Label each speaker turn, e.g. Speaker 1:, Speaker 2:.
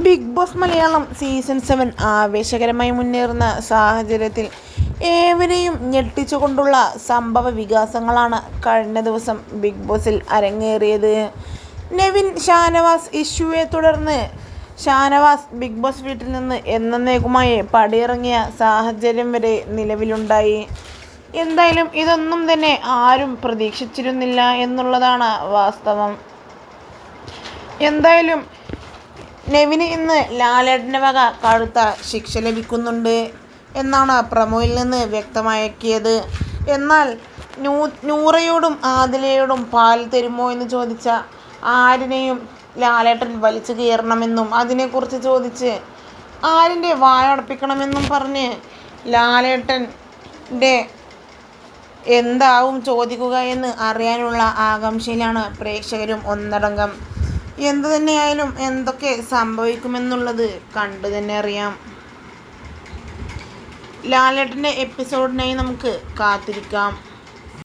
Speaker 1: Bigg Boss Malayalam season seven ആവേശകരമായി മുന്നേറുന്ന സാഹചര്യത്തിൽ ഏവരെയും ഞെട്ടിച്ചുകൊണ്ടുള്ള സംഭവ വികാസങ്ങളാണ് കഴിഞ്ഞ ദിവസം ബിഗ് ബോസിൽ അരങ്ങേറിയത്. നെവിൻ ഷാനവാസ് ഇഷ്യൂയെ തുടർന്ന് ഷാനവാസ് ബിഗ് ബോസ് വീട്ടിൽ നിന്ന് എന്നേക്കുമായി പടിയിറങ്ങിയ സാഹചര്യം വരെ നിലവിലുണ്ടായി. എന്തായാലും ഇതൊന്നും തന്നെ ആരും പ്രതീക്ഷിച്ചിരുന്നില്ല എന്നുള്ളതാണ് വാസ്തവം. എന്തായാലും നെവിന് ഇന്ന് ലാലേട്ടന്റെ വക കടുത്ത ശിക്ഷ ലഭിക്കുന്നുണ്ട് എന്നാണ് പ്രമോയിൽ നിന്ന് വ്യക്തമാക്കിയത്. എന്നാൽ നൂ നൂറയോടും ആദിലയോടും പാൽ തരുമോ എന്ന് ചോദിച്ച ആരിനെയും ലാലേട്ടൻ വലിച്ചു കയറണമെന്നും അതിനെക്കുറിച്ച് ചോദിച്ച് ആരിന്റെ വായടപ്പിക്കണമെന്നും പറഞ്ഞ് ലാലേട്ടന്റെ എന്താവും ചോദിക്കുക എന്ന് അറിയാനുള്ള ആകാംക്ഷയിലാണ് പ്രേക്ഷകരും ഒന്നടങ്കം. എന്തു തന്നെയായാലും എന്തൊക്കെ സംഭവിക്കുമെന്നുള്ളത് കണ്ടു തന്നെ അറിയാം. ലാലേട്ടന്റെ എപ്പിസോഡിനായി നമുക്ക് കാത്തിരിക്കാം.